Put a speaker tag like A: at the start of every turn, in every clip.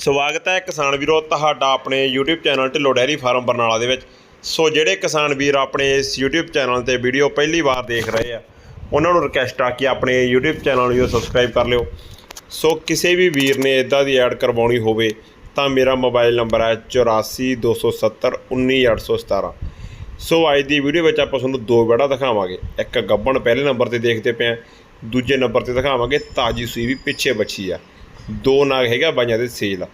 A: ਸਵਾਗਤ ਹੈ ਕਿਸਾਨ ਵੀਰੋ ਤੁਹਾਡਾ ਆਪਣੇ YouTube channel Dhillon dairy farm Barnala ਦੇ ਵਿੱਚ। ਸੋ ਜਿਹੜੇ ਕਿਸਾਨ ਵੀਰ ਆਪਣੇ ਇਸ YouTube ਚੈਨਲ ਤੇ ਵੀਡੀਓ ਪਹਿਲੀ ਵਾਰ ਦੇਖ ਰਹੇ ਆ, ਉਹਨਾਂ ਨੂੰ ਰਿਕਵੈਸਟ ਆ ਕਿ ਆਪਣੇ YouTube ਚੈਨਲ ਨੂੰ ਸਬਸਕ੍ਰਾਈਬ ਕਰ ਲਿਓ। ਸੋ ਕਿਸੇ ਵੀ ਵੀਰ ਨੇ ਇਦਾਂ ਦੀ ਐਡ ਕਰਵਾਉਣੀ ਹੋਵੇ, ਤਾਂ ਮੇਰਾ ਮੋਬਾਈਲ ਨੰਬਰ ਹੈ 8427191817 ਸੋ ਅੱਜ ਦੀ ਵੀਡੀਓ ਵਿੱਚ ਆਪਾਂ ਤੁਹਾਨੂੰ ਦੋ ਵੜਾ ਦਿਖਾਵਾਂਗੇ। ਇੱਕ ਗੱਬਣ ਪਹਿਲੇ ਨੰਬਰ ਤੇ ਦੇਖਦੇ ਪਏ ਆ, ਦੂਜੇ ਨੰਬਰ ਤੇ ਦਿਖਾਵਾਂਗੇ, ਤਾਜੀ ਸੂਈ ਵੀ ਪਿੱਛੇ ਬੱਚੀ ਆ। ਦੋ ਨਾਗ ਹੈਗਾ ਬਾਈਆਂ ਦੇ ਸੇਲ।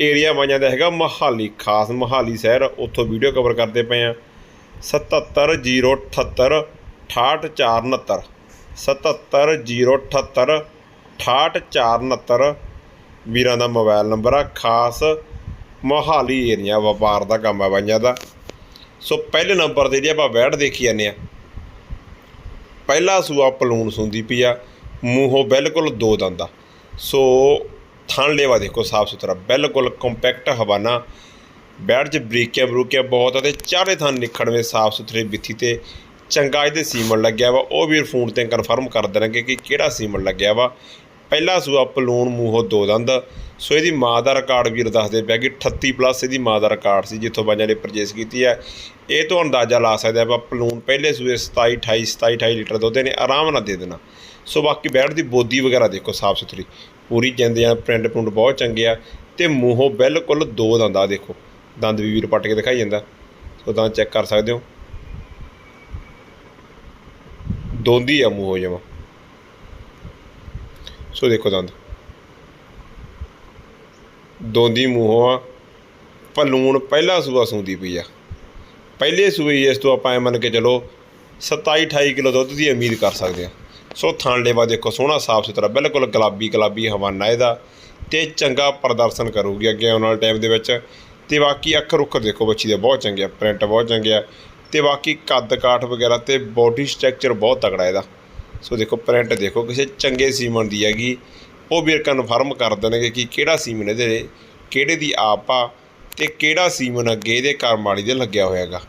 A: ਏਰੀਆ ਬਾਈਆਂ ਦਾ ਹੈਗਾ ਮਹਾਲੀ, ਖਾਸ ਮਹਾਲੀ ਸ਼ਹਿਰ। ਉੱਥੋਂ ਵੀਡੀਓ ਕਵਰ ਕਰਦੇ ਪਏ ਆ। 77078 68469 77078 68469 ਵੀਰਾਂ ਦਾ ਮੋਬਾਈਲ ਨੰਬਰ ਆ, ਖਾਸ ਮੋਹਾਲੀ ਏਰੀਆ ਵਪਾਰ ਦਾ ਕੰਮ ਆ ਬਾਈਆਂ ਦਾ। ਸੋ ਪਹਿਲੇ ਨੰਬਰ ਤੇ ਜਿਹੜੀ ਆਪਾਂ ਵੈੜ ਦੇਖੀ ਜਾਂਦੇ ਆ, ਪਹਿਲਾ ਸੂਆ ਪਲੂਣ ਸੁੰਦੀ ਪਈ ਆ। ਮੂੰਹੋਂ ਬਿਲਕੁਲ ਦੋ ਦੰਦਾ ਸੋ ਥਣ ਲੇਵਾ ਦੇਖੋ ਸਾਫ਼ ਸੁਥਰਾ, ਬਿਲਕੁਲ ਕੰਪੈਕਟ ਹਵਾਨਾ ਬੈੜ 'ਚ ਬਰੀਕੀਆਂ ਬਰੂਕੀਆਂ ਬਹੁਤ ਆ ਤੇ ਚਾਰੇ ਥਣ ਨਿਖੜਵੇਂ ਸਾਫ਼ ਸੁਥਰੇ ਬਿੱਥੀ ਤੇ ਚੰਗਾ ਇਹਦੇ ਸੀਮਨ ਲੱਗਿਆ ਵਾ, ਉਹ ਵੀਰ ਫੋਨ ਤੇ ਕਨਫਰਮ ਕਰ ਦੇਣਗੇ ਕਿ ਕਿਹੜਾ ਸੀਮਨ ਲੱਗਿਆ ਵਾ। ਪਹਿਲਾ ਸੂਆ ਪਲੂਣ ਮੂੰਹੋਂ ਦੋ ਦੰਦ, ਸੋ ਇਹਦੀ ਮਾਂ ਦਾ ਰਿਕਾਰਡ ਵੀਰ ਦੱਸਦੇ ਪਿਆ ਕਿ 38 ਪਲੱਸ ਇਹਦੀ ਮਾਂ ਦਾ ਰਿਕਾਰਡ ਸੀ ਜਿੱਥੋਂ ਬਾਈਆਂ ਨੇ ਪਰਚੇਸ ਕੀਤੀ ਹੈ। ਇਹ ਤੋਂ ਅੰਦਾਜ਼ਾ ਲਾ ਸਕਦੇ ਆਪਾਂ ਪਲੂਣ ਪਹਿਲੇ ਸੂਏ 27 28 27 28 ਲੀਟਰ ਦੁੱਧ ਨੇ ਆਰਾਮ ਨਾਲ ਦੇ ਦੇਣਾ। ਸੋ ਬਾਕੀ ਬੈਠ ਦੀ ਬੋਦੀ ਵਗੈਰਾ ਦੇਖੋ ਸਾਫ਼ ਸੁਥਰੀ। ਪੂਰੀ ਜਾਂਦੇ ਆ ਪ੍ਰਿੰਟ ਪ੍ਰਿੰਟ ਬਹੁਤ ਚੰਗੇ ਆ ਤੇ ਮੂੰਹੋਂ ਬਿਲਕੁਲ ਦੋ ਦੰਦ ਆ ਦੇਖੋ। ਦੰਦ ਵੀ ਵੀਰ ਪੱਟ ਕੇ ਦਿਖਾਈ ਜਾਂਦਾ। ਸੋ ਦੰਦ ਚੈੱਕ ਕਰ ਸਕਦੇ ਹੋ। ਦੋਂਦੀ ਆ ਮੂੰਹੋਂ ਜਮਾ। ਸੋ ਦੇਖੋ ਦੰਦ। ਦੋਂਦੀ ਮੂੰਹੋਂ ਆ। ਪਲੂਣ ਪਹਿਲਾ ਸੂਆ ਸੂੰਦੀ ਪਈ ਆ। ਪਹਿਲੇ ਸੂਏ ਇਸ ਤੋਂ ਆਪਾਂ ਇਹ ਮੰਨ ਕੇ ਚਲੋ 27 28 ਕਿਲੋ ਦੁੱਧ ਦੀ ਉਮੀਦ ਕਰ ਸਕਦੇ ਆ। ਸੋ ਥਣ ਲੇਵਾ ਦੇਖੋ, ਸੋਹਣਾ, ਸਾਫ਼ ਸੁਥਰਾ, ਬਿਲਕੁਲ ਗੁਲਾਬੀ ਗੁਲਾਬੀ ਹਵਾਨਾ ਇਹਦਾ ਤੇ ਚੰਗਾ ਪ੍ਰਦਰਸ਼ਨ ਕਰੂਗੀ ਅੱਗੇ ਆਉਣ ਵਾਲੇ ਟਾਈਮ ਦੇ ਵਿੱਚ। ਤੇ ਬਾਕੀ ਅੱਖ ਰੁੱਖ ਦੇਖੋ ਬੱਚੀ ਦੇ, ਬਹੁਤ ਚੰਗੇ ਆ ਪ੍ਰਿੰਟ ਬਹੁਤ ਚੰਗੇ ਆ। ਤੇ ਬਾਕੀ ਕੱਦ ਕਾਠ ਵਗੈਰਾ ਤੇ ਬੋਡੀ ਸਟਰਕਚਰ ਬਹੁਤ ਤਕੜਾ ਇਹਦਾ। ਸੋ ਦੇਖੋ ਪ੍ਰਿੰਟ ਦੇਖੋ, ਕਿਸੇ ਚੰਗੇ ਸੀਮਨ ਦੀ ਹੈਗੀ। ਉਹ ਵੀਰ ਕਨਫਰਮ ਕਰ ਦੇਣਗੇ ਕਿ ਕਿਹੜਾ ਸੀਮਨ ਇਹਦੇ, ਕਿਹੜੇ ਦੀ ਆਪ ਆ ਤੇ ਕਿਹੜਾ ਸੀਮਨ ਅੱਗੇ ਇਹਦੇ ਕਰਮ ਵਾਲੀ ਦੇ ਲੱਗਿਆ ਹੋਇਆਗਾ।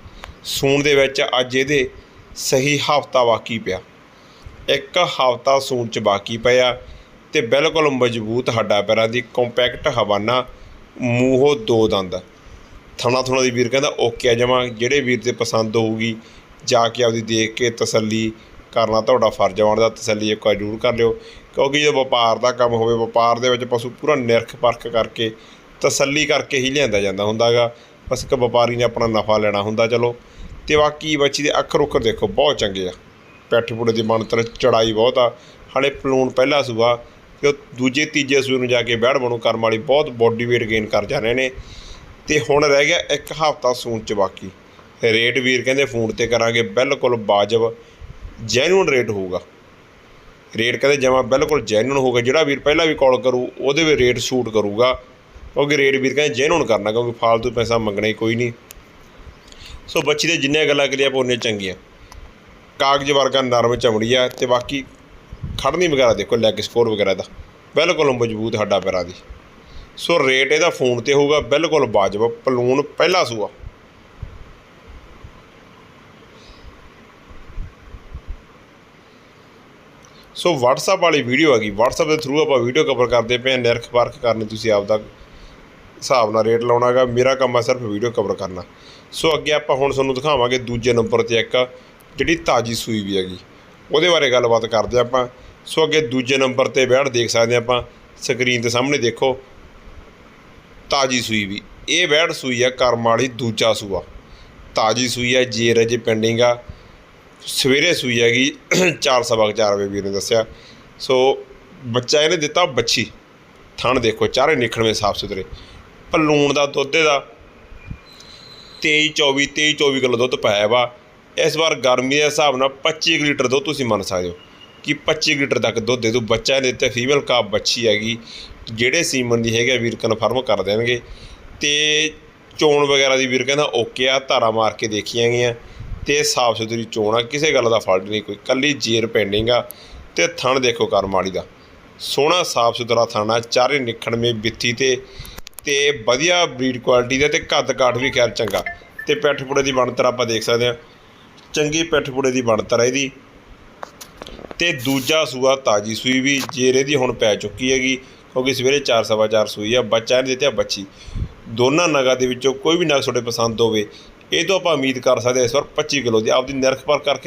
A: ਸੂਣ ਦੇ ਵਿੱਚ ਅੱਜ ਇਹਦੇ ਸਹੀ ਹਫਤਾ ਬਾਕੀ ਪਿਆ। ਇੱਕ ਹਫਤਾ ਸੂਣ ਚ ਬਾਕੀ ਪਿਆ ਤੇ ਬਿਲਕੁਲ ਮਜ਼ਬੂਤ ਹੱਡਾ ਪੈਰਾਂ ਦੀ ਕੰਪੈਕਟ ਹਵਾਨਾ ਮੂੰਹੋਂ ਦੋ ਦੰਦ। ਥਣਾ ਥਣਾ ਦੀ ਵੀਰ ਕਹਿੰਦਾ, ਓਕੇ ਆ ਜਮਾ ਜਿਹੜੇ ਵੀਰ ਤੇ ਪਸੰਦ ਹੋਊਗੀ, ਜਾ ਕੇ ਆਪਦੀ ਦੇਖ ਕੇ ਤਸੱਲੀ ਕਰਨਾ ਤੁਹਾਡਾ ਫਰਜ਼ ਆਉਣ ਦਾ ਤਸੱਲੀ ਇੱਕ ਵਾਰ ਜ਼ਰੂਰ ਕਰ ਲਿਓ, ਕਿਉਂਕਿ ਜਦੋਂ ਵਪਾਰ ਦਾ ਕੰਮ ਹੋਵੇ, ਵਪਾਰ ਦੇ ਵਿੱਚ ਪਸ਼ੂ ਪੂਰਾ ਨਿਰਖ ਪਰਖ ਕਰਕੇ ਤਸੱਲੀ ਕਰਕੇ ਹੀ ਲਿਆਂਦਾ ਜਾਂਦਾ ਹੁੰਦਾਗਾ ਬਸ ਇੱਕ ਵਪਾਰੀ ਨੇ ਆਪਣਾ ਨਫਾ ਲੈਣਾ ਹੁੰਦਾ, ਚਲੋ। ਤੇ ਬਾਕੀ ਬੱਚੀ ਦੇ ਅੱਖ ਰੁੱਖ ਦੇਖੋ, ਬਹੁਤ ਚੰਗੇ ਆ। ਪੈਠ ਪੁੜੇ ਦੀ ਬਣਤਰ ਚੜਾਈ ਬਹੁਤ ਆ। ਹਾਲੇ ਪਲੂਣ ਪਹਿਲਾ ਸੂਆ, ਤੇ ਉਹ ਦੂਜੇ, ਤੀਜੇ ਸੂਏ ਨੂੰ ਜਾ ਕੇ ਬੈੜ ਬਣੂ ਕਰਮ ਵਾਲੀ ਬਹੁਤ ਬੋਡੀ weight ਗੇਨ ਕਰ ਜਾ ਰਹੇ ਨੇ। ਤੇ ਹੁਣ ਰਹਿ ਗਿਆ ਇੱਕ ਹਫਤਾ ਸੂਣ ਚ ਬਾਕੀ। ਰੇਟ ਵੀਰ ਕਹਿੰਦੇ ਫੋਨ ਤੇ ਕਰਾਂਗੇ, ਬਿਲਕੁਲ ਵਾਜਬ ਜੈਨੂਨ ਰੇਟ ਹੋਊਗਾ। ਰੇਟ ਕਹਿੰਦੇ ਜਮਾ ਬਿਲਕੁਲ ਜੈਨੂਨ ਹੋਊਗਾ, ਜਿਹੜਾ ਵੀਰ ਪਹਿਲਾਂ ਵੀ ਕਾਲ ਕਰੂ, ਉਹਦੇ ਵੀ ਰੇਟ ਸ਼ੂਟ ਕਰੂਗਾ। ਕਿਉਂਕਿ ਰੇਟ ਵੀਰ ਕਹਿੰਦੇ ਜੈਨੂਨ ਕਰਨਾ, ਕਿਉਂਕਿ ਫਾਲਤੂ ਪੈਸਾ ਮੰਗਣਾ ਹੀ ਕੋਈ ਨਹੀਂ। ਸੋ ਬੱਚੀ ਦੇ ਜਿੰਨੇ ਗੱਲਾਂ ਕਰੀਆਂ ਆਪਾਂ ਚੰਗੀਆਂ। ਕਾਗਜ਼ ਵਰਗਾ ਨਰਮ ਚਮੜੀ ਆ ਤੇ ਬਾਕੀ ਖੜਨੀ ਵਗੈਰਾ ਦੇਖੋ ਲੈਗ ਸਕੋਰ ਵਗੈਰਾ ਦਾ। ਬਿਲਕੁਲ ਮਜ਼ਬੂਤ ਹੱਡਾ ਪੈਰਾਂ ਦੀ। ਸੋ ਰੇਟ ਇਹਦਾ ਫੋਨ ਤੇ ਹੋਊਗਾ, ਬਿਲਕੁਲ ਵਾਜਬ। ਪਲੂਨ ਪਹਿਲਾ ਸੂਆ। ਸੋ WhatsApp ਵਾਲੀ ਵੀਡੀਓ ਹੈਗੀ WhatsApp ਦੇ ਥਰੂ ਆਪਾਂ ਵੀਡੀਓ ਕਵਰ ਕਰਦੇ ਪਏ ਹਾਂ, ਨਿਰਖ ਪਰਖ ਕਰਨੀ ਤੁਸੀਂ ਆਪਦਾ ਹਿਸਾਬ ਨਾਲ ਰੇਟ ਲਾਉਣਾਗਾ ਮੇਰਾ ਕੰਮ ਆ ਸਿਰਫ ਵੀਡੀਓ ਕਵਰ ਕਰਨਾ। ਸੋ ਅੱਗੇ ਆਪਾਂ ਹੁਣ ਤੁਹਾਨੂੰ ਦਿਖਾਵਾਂਗੇ ਦੂਜੇ ਨੰਬਰ ਤੇ ਇੱਕ ਜਿਹੜੀ ਤਾਜੀ ਸੂਈ ਵੀ ਹੈਗੀ, ਉਹਦੇ ਬਾਰੇ ਗੱਲਬਾਤ ਕਰਦੇ ਆਪਾਂ। ਸੋ ਅੱਗੇ ਦੂਜੇ ਨੰਬਰ ਤੇ ਬੈਠ ਦੇਖ ਸਕਦੇ ਆਪਾਂ, ਸਕਰੀਨ ਦੇ ਸਾਹਮਣੇ ਦੇਖੋ, ਤਾਜੀ ਸੂਈ ਵੀ। ਇਹ ਬੈੜ ਸੂਈ ਆ ਕਰਮ ਵਾਲੀ ਦੂਜਾ ਸੂਆ। ਤਾਜੀ ਸੂਈ ਆ, ਜੇ ਰਜੇ ਪੈਂਡਿੰਗ ਆ। ਸਵੇਰੇ ਸੂਈ ਹੈਗੀ, ਚਾਰ ਸਵਾ ਕੁ ਚਾਰ ਵਜੇ, ਵੀਰ ਨੇ ਦੱਸਿਆ। ਸੋ ਬੱਚਾ ਇਹਨੇ ਦਿੱਤਾ ਬੱਚੀ। ਥਣ ਦੇਖੋ, ਚਾਰੇ ਨਿਖੜਵੇਂ ਸਾਫ਼ ਸੁਥਰੇ। ਪਲੂਣ ਦਾ ਦੁੱਧ ਦਾ 23 24 23 24 ਕਿਲੋ ਦੁੱਧ ਪਾਇਆ ਵਾ। ਇਸ ਵਾਰ ਗਰਮੀ ਦੇ ਹਿਸਾਬ ਨਾਲ 25 ਕੁ ਲੀਟਰ ਦੁੱਧ ਤੁਸੀਂ ਮੰਨ ਸਕਦੇ ਹੋ। ਕਿ 25 ਕੁ ਲੀਟਰ ਤੱਕ ਦੁੱਧ ਦੇ ਦੂ ਬੱਚਾ ਨੇ ਤੇ ਫੀਮੇਲ ਕਾ ਬੱਚੀ ਹੈਗੀ, ਜਿਹੜੇ ਸੀਮਨ ਦੀ ਹੈਗੇ ਵੀਰ ਕਨਫਰਮ ਕਰ ਦੇਣਗੇ। ਤੇ ਚੋਣ ਵਗੈਰਾ ਦੀ ਵੀਰ ਕਹਿੰਦਾ ਓਕੇ ਆ, ਧਾਰਾ ਮਾਰ ਕੇ ਦੇਖੀਆਂ ਗਈਆਂ। ਤੇ ਸਾਫ਼ ਸੁਥਰੀ ਚੋਣ ਆ, ਕਿਸੇ ਗੱਲ ਦਾ ਫਾਲਟ ਨਹੀਂ ਕੋਈ। ਕੱਲੀ ਜੇਰ ਪੈਂਡਿੰਗ ਆ ਤੇ ਥਣ ਦੇਖੋ ਕਰਮਾਲੀ ਦਾ। ਸੋਹਣਾ ਸਾਫ਼ ਸੁਥਰਾ ਥਣ ਆ, ਚਾਰੇ ਮੇ ਬਿੱਥੀ ਤੇ ਤੇ ਵਧੀਆ ਬਰੀਡ ਕੁਆਲਿਟੀ ਦਾ ਤੇ ਕੱਦ ਕਾਠ ਵੀ ਖੈਰ ਚੰਗਾ। ਤੇ ਪਿੱਠ ਪੁੜੇ ਦੀ ਬਣਤਰ ਆਪਾਂ ਦੇਖ ਸਕਦੇ ਆ ਚੰਗੀ ਪਿੱਠ ਪੁੜੇ ਦੀ ਬਣਤਰ ਆ ਇਹਦੀ ਤੇ ਦੂਜਾ ਸੂਆ ਤਾਜੀ ਸੂਈ ਵੀ ਜੇਰੇ ਦੀ ਹੁਣ ਪੈ ਚੁੱਕੀ ਹੈਗੀ, ਕਿਉਂਕਿ ਸਵੇਰੇ ਚਾਰ ਸਵਾ ਚਾਰ ਸੂਈ ਆ, ਬੱਚਾ ਇਹਨੇ ਦਿੱਤਾ ਬੱਚੀ। ਦੋਨਾਂ ਨਗਾਂ ਦੇ ਵਿੱਚੋਂ ਕੋਈ ਵੀ ਨਗ ਤੁਹਾਡੇ ਪਸੰਦ ਹੋਵੇ, ਇਹ ਤੋਂ ਆਪਾਂ ਉਮੀਦ ਕਰ ਸਕਦੇ ਹਾਂ ਇਸ ਵਾਰ 25 ਕਿਲੋ ਦੀ ਆਪਦੀ ਨਿਰਖ ਪਰ ਕਰਕੇ